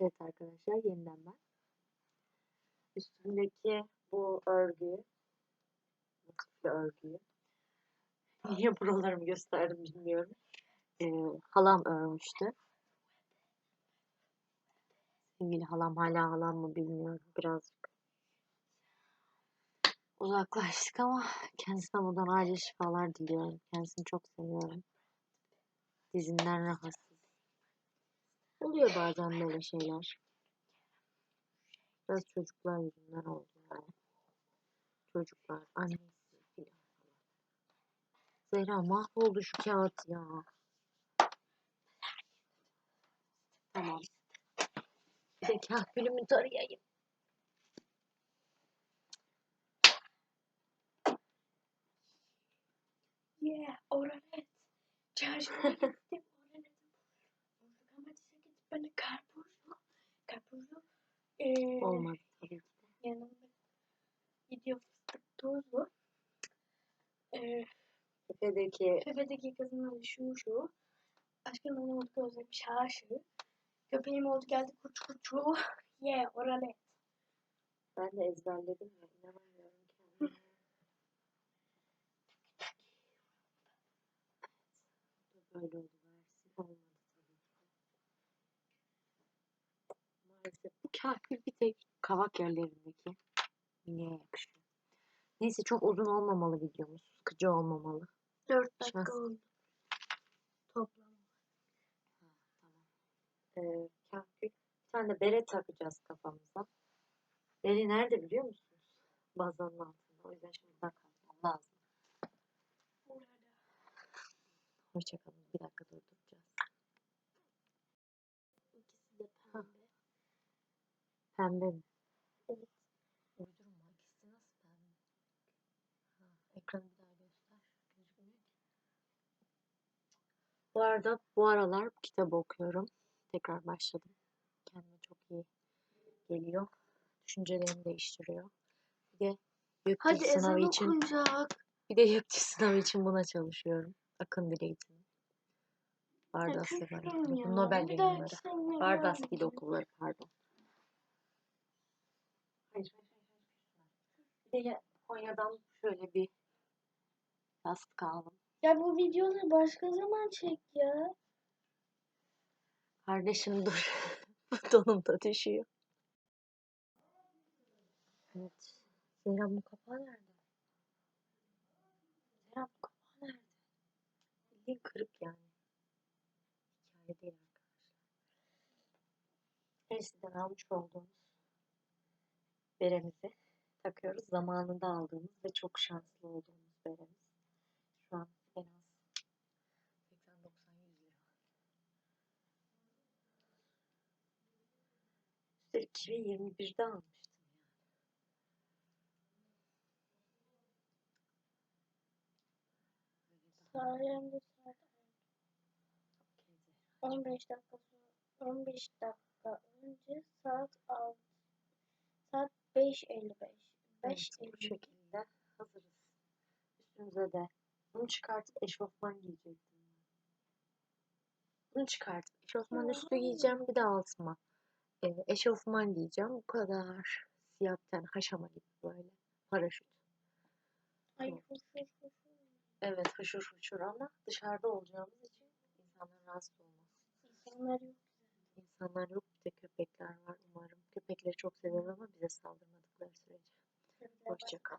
Evet arkadaşlar yeniden ben. Üstümdeki bu örgüyü, motifli örgüyü. Niye buralarımı gösterdim bilmiyorum. Ee, halam örmüştü. Sevgili halam hala halam mı bilmiyorum birazcık. Uzaklaştık ama kendisine buradan acil şifalar diliyorum. Kendisini çok seviyorum. Dizinden rahatsız. Oluyor bazen böyle şeyler. Biraz çocuklar yüzünden oldu yani. Çocuklar, annesi filan. Zehra mahvoldu şu kağıt ya. Tamam. Bir de kahkülümü tarayayım. Yeah, oralet. Çarşıya ben de karpuzlu, karpuzlu, eee, Olmadı tabii ki de. yanımda gidiyor fıstık tozlu. Eee, Tepedeki tepedeki kızın adı şu şu. Aşkın onu oldu gözlemiş ha şu. Köpeğim oldu geldi kuç kuçu. Yeah, oralet. ben de ezberledim ya inanamıyorum kendime. Böyle oldu versin. Olmadı tabii ki de. Kahkül bir tek kavak yerlerindeki ineğe yakışıyor. Neyse çok uzun olmamalı videomuz. Sıkıcı olmamalı. 4 dakika Şans. oldu. Toplam. Ha, tamam. Ee, kahkül. Bir tane de bere takacağız kafamıza. Bere nerede biliyor musunuz? Bazanın altında. O yüzden şimdi kalkmam lazım. Hoşçakalın. Bir dakika durduracağız. İkisi de pembe. Pembe mi? Evet. Uydurma. İkisi nasıl pembe? Ha, ekranı bir daha göster. Gözükmüyor ki. Bu arada bu aralar kitap okuyorum. Tekrar başladım. Kendime çok iyi geliyor. Düşüncelerimi değiştiriyor. Bir de YÖK Hadi sınavı ezan için okunacak. bir de YÖK dil sınavı için buna çalışıyorum. Akın dil eğitimi. Bardas ya. Bu Nobel Bir yayınları. Bardas Dil vermeyeceğim. Okulları pardon. Hayır, hayır, hayır, hayır. Bir de ya- Konya'dan şöyle bir yastık aldım. Ya bu videoları başka zaman çek ya. Kardeşim dur. Donum da düşüyor. Evet. Zehra bu kapağı nerede? Zehra bu kapağı nerede? Bildiğin kırık yani. Hikaye değil arkadaşlar. Eskiden almış olduğumuz beremizi takıyoruz. Zamanında aldığımız ve çok şanslı olduğumuz beremiz. Şu an en az 80-90-100 lira. Üstelik 2021'de almıştım yani. Sayemde saat okey Zehra. 15 dakika sonra 15 dakika önce saat 6 saat 5.55 Evet, bu 5.55 şekilde hazırız. Üstümüze de bunu çıkartıp eşofman giyecektim. Bunu çıkartıp eşofman üstü giyeceğim bir de altıma. E, eşofman giyeceğim bu kadar. Siyah bir tane haşama gibi böyle. Paraşüt. Ay Tamam. Evet hışır hışır ama dışarıda olacağımız için insanlar rahatsız olmaz. İnsanlar yok. İnsanlar yok köpekler var umarım. Köpekleri çok seviyorum ama bize saldırmadıkları sürece. Köpekler Hoşçakal.